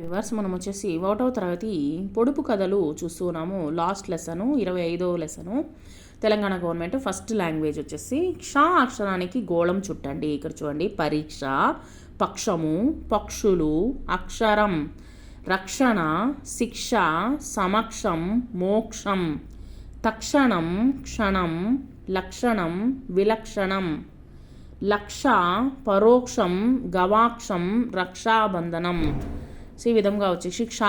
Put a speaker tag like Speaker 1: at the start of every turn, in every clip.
Speaker 1: Viewers మనం వచ్చేసి ఒకటవ తరగతి పొడుపు కథలు చూస్తున్నాము లాస్ట్ లెసను ఇరవై ఐదవ lesson. Telangana government first language వచ్చేసి క్ష అక్షరానికి గోళం చుట్టండి. ఇక్కడ చూడండి. పరీక్ష పక్షము పక్షులు అక్షరం రక్షణ శిక్ష సమక్షం మోక్షం తక్షణం క్షణం లక్షణం విలక్షణం లక్ష పరోక్షం గవాక్షం రక్షాబంధనం. సో ఈ విధంగా వచ్చి శిక్ష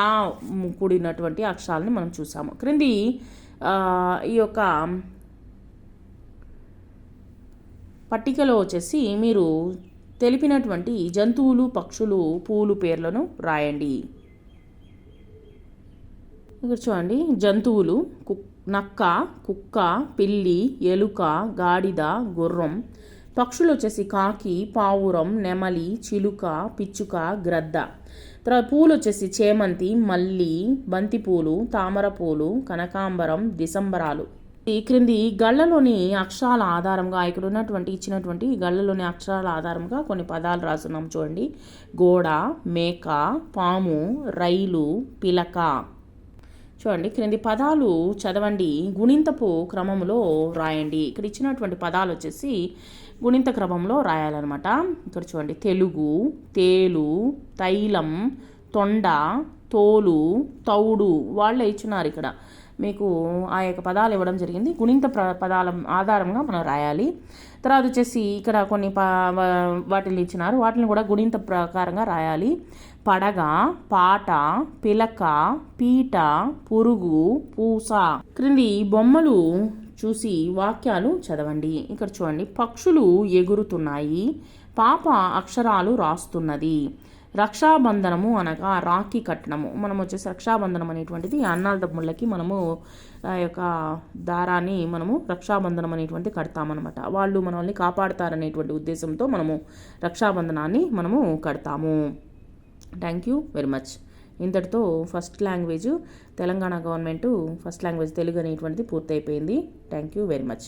Speaker 1: కూడినటువంటి అక్షరాలని మనం చూసాము. క్రింది ఈ యొక్క పట్టికలో వచ్చేసి మీరు తెలిపినటువంటి జంతువులు పక్షులు పూలు పేర్లను రాయండి. ఇక్కడ చూడండి జంతువులు కుక్ నక్క కుక్క పిల్లి ఎలుక గాడిద గుర్రం పక్షులు వచ్చేసి కాకి పావురం నెమలి చిలుక పిచ్చుక గ్రద్ద. తర్వాత పూలు వచ్చేసి చేమంతి మల్లి బంతిపూలు తామరపూలు కనకాంబరం దిసంబరాలు ఈ క్రింది గళ్ళలోని అక్షరాల ఆధారంగా ఇక్కడ ఉన్నటువంటి ఇచ్చినటువంటి గళ్ళలోని అక్షరాల ఆధారంగా కొన్ని పదాలు రాస్తున్నాం చూడండి. గోడ మేక పాము రైలు పిలక. చూడండి క్రింది పదాలు చదవండి గుణింతపు క్రమంలో రాయండి. ఇక్కడ ఇచ్చినటువంటి పదాలు వచ్చేసి గుణింత క్రమంలో రాయాలన్నమాట. ఇక్కడ చూడండి తెలుగు తేలు తైలం తొండ తోలు తౌడు వాళ్ళే ఇచ్చినారు ఇక్కడ. మీకు ఆ యొక్క పదాలు ఇవ్వడం జరిగింది. గుణింత ప్ర పదాల ఆధారంగా మనం రాయాలి. తర్వాత వచ్చేసి ఇక్కడ కొన్ని ప వా- వాటిని ఇచ్చినారు. వాటిని కూడా గుణింత ప్రకారంగా రాయాలి. పడగ పాట పిలక పీట పురుగు పూస. క్రింది బొమ్మలు చూసి వాక్యాలు చదవండి. ఇక్కడ చూడండి. పక్షులు ఎగురుతున్నాయి. పాప అక్షరాలు రాస్తున్నది. రక్షాబంధనము అనగా రాఖీ కట్టడము మనం వచ్చేసి రక్షాబంధనం అనేటువంటిది అన్నాల డబ్బులకి మనము ఆ యొక్క దారాన్ని మనము రక్షాబంధనం అనేటువంటి కడతామన్నమాట. వాళ్ళు మనల్ని కాపాడుతారనేటువంటి ఉద్దేశంతో మనము రక్షాబంధనాన్ని మనము కడతాము. థ్యాంక్ యూ వెరీ మచ్ ఇంతటితో first language Telangana government first language Telugu అనేటువంటిది పూర్తయిపోయింది. Thank you very much